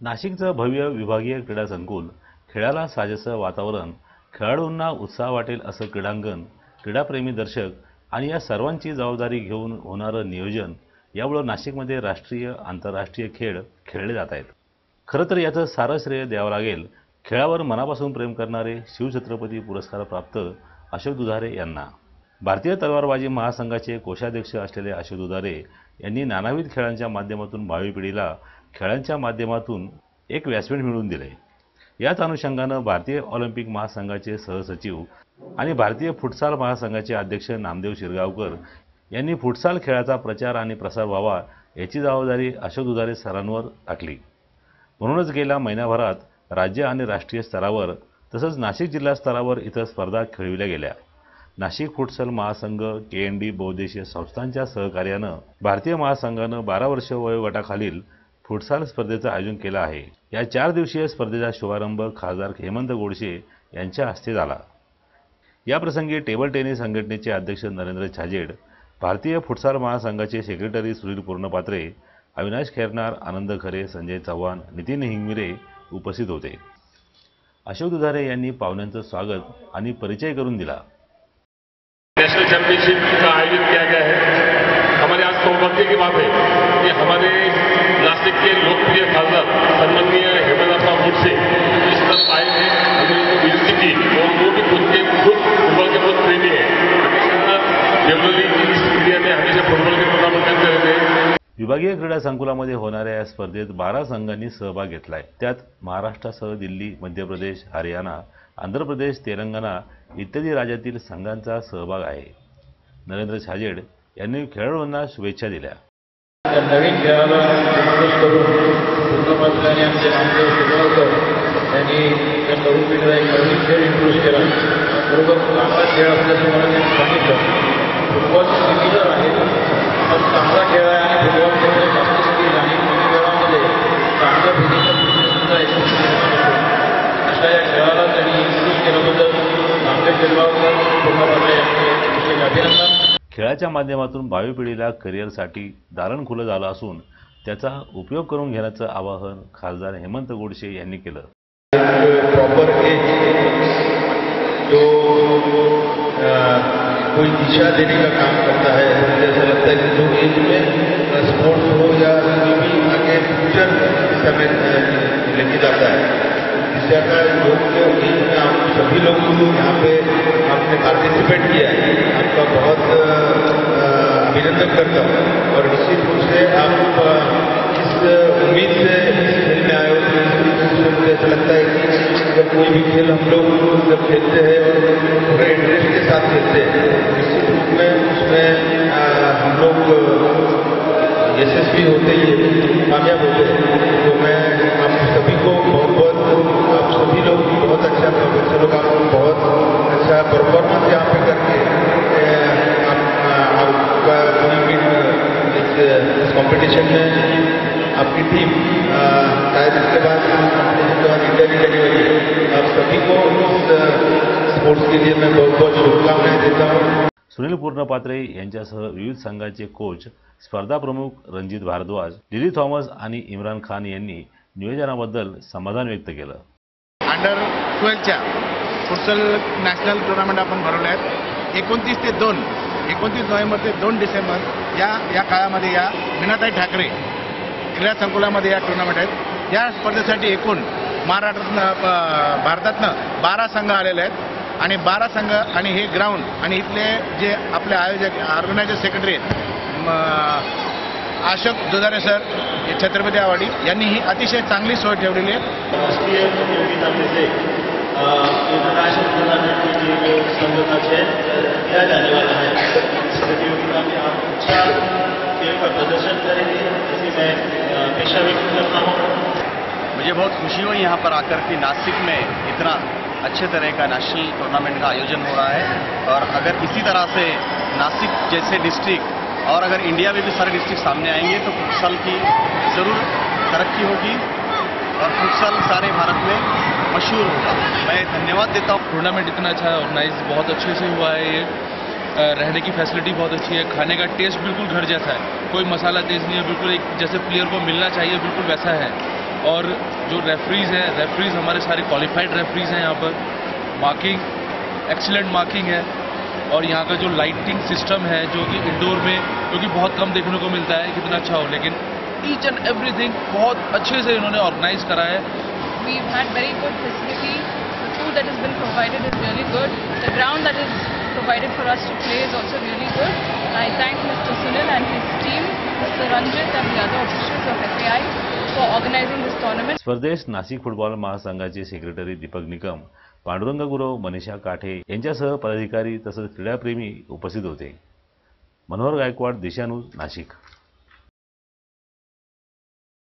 नाशिकचं भव्य विभागीय क्रीडा संकुल खेळाला साजेसं वातावरण खेळाडूंना उत्साह वाटेल असं क्रीडांगण क्रीडाप्रेमी दर्शक आणि या सर्वांची जबाबदारी घेऊन होणारं नियोजन यामुळं नाशिकमध्ये राष्ट्रीय आंतरराष्ट्रीय खेळ खेळले जात आहेत. खरं तर याचं सारं श्रेय द्यावं लागेल खेळावर मनापासून प्रेम करणारे शिवछत्रपती पुरस्कार प्राप्त अशोक दुधारे यांना. भारतीय तलवारबाजी महासंघाचे कोषाध्यक्ष असलेले अशोक दुधारे यांनी नानाविध खेळांच्या माध्यमातून भावी पिढीला खेळांच्या माध्यमातून एक व्यासपीठ मिळवून दिले. याच अनुषंगानं भारतीय ऑलिम्पिक महासंघाचे सहसचिव आणि भारतीय फुटसाल महासंघाचे अध्यक्ष नामदेव शिरगावकर यांनी फुटसाल खेळाचा प्रचार आणि प्रसार व्हावा याची जबाबदारी अशोक दुधारे सरांवर टाकली. म्हणूनच गेल्या महिन्याभरात राज्य आणि राष्ट्रीय स्तरावर तसंच नाशिक जिल्हा स्तरावर इथं स्पर्धा खेळविल्या गेल्या. नाशिक फुटसल महासंघ के एन डी बहुद्देशीय संस्थांच्या सहकार्यानं भारतीय महासंघानं बारा वर्ष वयोगटाखालील फुटसाल स्पर्धेचं आयोजन केलं आहे. या चार दिवसीय स्पर्धेचा शुभारंभ खासदार हेमंत गोडसे यांच्या हस्ते झाला. याप्रसंगी टेबल टेनिस संघटनेचे अध्यक्ष नरेंद्र छाजेड भारतीय फुटसाल महासंघाचे सेक्रेटरी सुनील पूर्णपात्रे अविनाश खेरनार आनंद खरे संजय चव्हाण नितीन हिंगमिरे उपस्थित होते. अशोक दुधारे यांनी पाहुण्यांचं स्वागत आणि परिचय करून दिला. नेशनल चैंपियनशिप का आयोजन किया गया है? हमारे आज सौभाग्य की बात है। कि हमारे नासिक के लोकप्रिय खासदार सन्माननीय हेमंतप्पा मुडसे इस तरफ आए थे हमने उनको विनती की और वो भी खुद के खुद फुटबॉल के बहुत प्रेमी है जनरली इस एरिया में हमेशा फुटबॉल के टूर्नामेंट करते रहते हैं विभागीय क्रीडा संकुलामध्ये होणाऱ्या या स्पर्धेत बारा संघांनी सहभाग घेतलाय. त्यात महाराष्ट्रासह दिल्ली मध्य प्रदेश हरियाणा आंध्र प्रदेश तेलंगणा इत्यादी राज्यातील संघांचा सहभाग आहे. नरेंद्र छाजेड यांनी खेळाडूंना शुभेच्छा दिल्या. त्या नवीन खेळाला इंट्रोड्यूस करून पूर्णपणे आमचे नामदेव शिरगावकर यांनी त्या तरुण पिढीला एक नवीन खेळ इंट्रोड्यूस केला. बरोबर चांगला खेळ असल्याचं मला त्यांनी सांगितलं. फुटबॉल सिमिलर आहे पण चांगला खेळ आहे आणि फुटबॉलमध्ये जास्त स्किल आणि कमी वेळामध्ये चांगलं फिजिकल एक अशा या खेळाला त्यांनी इंट्रोड्यूस केल्याबद्दल नामदेव शिरगावकर पूर्णपणे यांचे विशेष अभिनंदन. खेळाच्या माध्यमातून भावी पिढीला करिअरसाठी दारण खुलं झालं असून त्याचा उपयोग करून घेण्याचं आवाहन खासदार हेमंत गोडसे यांनी केलं. प्रॉपर एज जो कोई दिशा देने का काम करता है मुझे लगता है कि जो एज में स्पोर्ट्स हो या जो भी आगे फ्यूचर समय लेके जाता है। दिशा का जो एज में आप सभी लोगों को यहाँ पे आपने पार्टिसिपेट किया है। आपका बहुत अ, अभिनंदन करता हूँ और निश्चित रूप से आप इस उम्मीद से खेल में आए हो? तो से मुझे ऐसा लगता है कि जब कोई भी खेल हम लोग जब खेलते हैं और पूरे इंटरेस्ट के साथ खेलते हैं तो निश्चित रूप में उसमें हम लोग यशस्वी होते ही। इस कंपटीशन में आपकी टीम शायद इसके बाद कंपटीशन के बाद इंडिया की जाने वाली है। आप सभी को स्पोर्ट्स के लिए मैं बहुत बहुत शुभकामनाएं देता हूँ। सुनील पूर्णपात्रे यांच्यासह विविध संघाचे कोच स्पर्धा प्रमुख रणजित भारद्वाज लिली थॉमस आणि इम्रान खान यांनी नियोजनाबद्दल समाधान व्यक्त केलं. अंडर ट्वेल्वच्या फुटसल नॅशनल टुर्नामेंट आपण भरवले आहेत. एकोणतीस ते दोन एकोणतीस नोव्हेंबर ते दोन डिसेंबर या या काळामध्ये या मीनाताई ठाकरे क्रीडा संकुलामध्ये या टुर्नामेंट आहेत. या स्पर्धेसाठी एकूण महाराष्ट्रातनं भारतातनं बारा संघ आलेले आहेत. आणि बारा संघ आणि हे ग्राउंड आणि इथले जे आपले आयोजक ऑर्गनायझर सेक्रेटरी आहेत म- अशोक दुधारे सर छत्रपती आवाडी यांनी ही अतिशय चांगली सोय ठेवलेली आहे. राष्ट्रीय प्रतियोगिता में से संघ पेशा व्यक्त करता हूँ मुझे बहुत खुशी हुई यहाँ पर आकर कि नासिक में इतना अच्छे तरह का नेशनल टूर्नामेंट का आयोजन हो रहा है। और अगर इसी तरह से नासिक जैसे डिस्ट्रिक्ट और अगर इंडिया में भी सारे डिस्ट्रिक्ट सामने आएँगे तो फुटसल की ज़रूर तरक्की होगी और फुटसल सारे भारत में मशहूर होगा। मैं धन्यवाद देता हूँ। टूर्नामेंट इतना अच्छा ऑर्गेनाइज बहुत अच्छे से हुआ है ये। रहने की फैसिलिटी बहुत अच्छी है। खाने का टेस्ट बिल्कुल घर जैसा है। कोई मसाला तेज नहीं है, बिल्कुल एक जैसे प्लेयर को मिलना चाहिए, बिल्कुल वैसा है। और जो रेफरीज हैं रेफरीज हमारे सारे क्वालिफाइड रेफरीज हैं यहाँ पर। मार्किंग एक्सीलेंट मार्किंग है। और यहाँ का जो लाइटिंग सिस्टम है, जो कि इंडोर में, जो कि बहुत कम देखने को मिलता है, कितना अच्छा हो। लेकिन ईच एंड एवरीथिंग बहुत अच्छे से इन्होंने ऑर्गेनाइज करा है। Provided for us to play is also really good. I thank Mr. Sunil and his team, Mr. Ranjit and the other officials of FAI for organizing this tournament. स्पर्धेस Nashik football महासंघाचे secretary Deepak Nikam Pandurang Gurav Manisha Kathe यांच्यासह पदाधिकारी तसंच क्रीडाप्रेमी उपस्थित होते मनोहर गायकवाड दिशान्यूज नाशिक